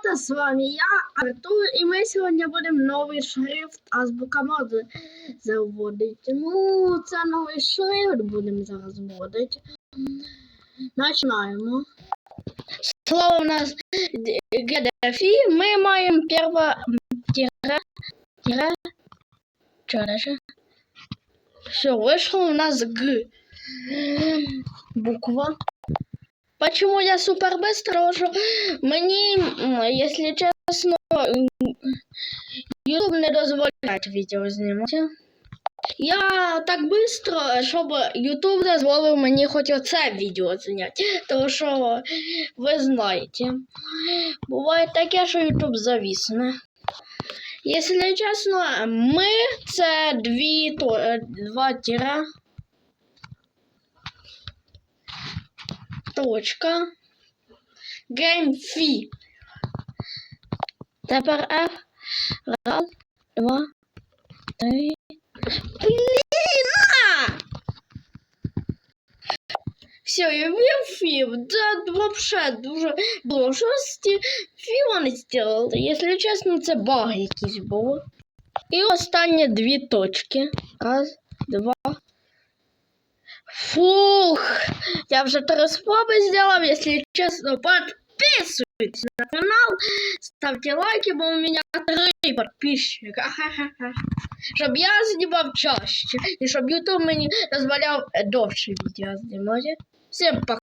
ребята, с вами я, Артур, и мы сегодня будем новый шрифт Азбука моди заводить. Ну, це новий шрифт будемо зараз вводити. Починаємо. Слово у нас ГДФІ, ми маємо перше тире, тире, що дальше? Все, вышло у нас Г. Буква. Почему я супер быстро? Мне, если честно, YouTube не дозволяє відео знімати. Я так быстро, щоб YouTube дозволив мені хоч оце відео зняти. Тому що ви знаєте, буває таке, що YouTube завісне. Якщо чесно, ми це дві, то, е, два тіра. Точка. GameFi. Тепер F. Раз, два, три. Блін! а! Все, я ввів фів. Да, вообще дуже було шості. Фіва не сделали. Якщо чесно, це баг якийсь був. І останні дві точки. Раз, два. Фух! Я вже три спроби зробив, якщо чесно, підписуйтесь на канал, ставте лайки, бо у мене три підписчика. Ха-ха-ха. Щоб я знімав чаще, і щоб YouTube мені дозволяв довше відео знімати. Всім пока.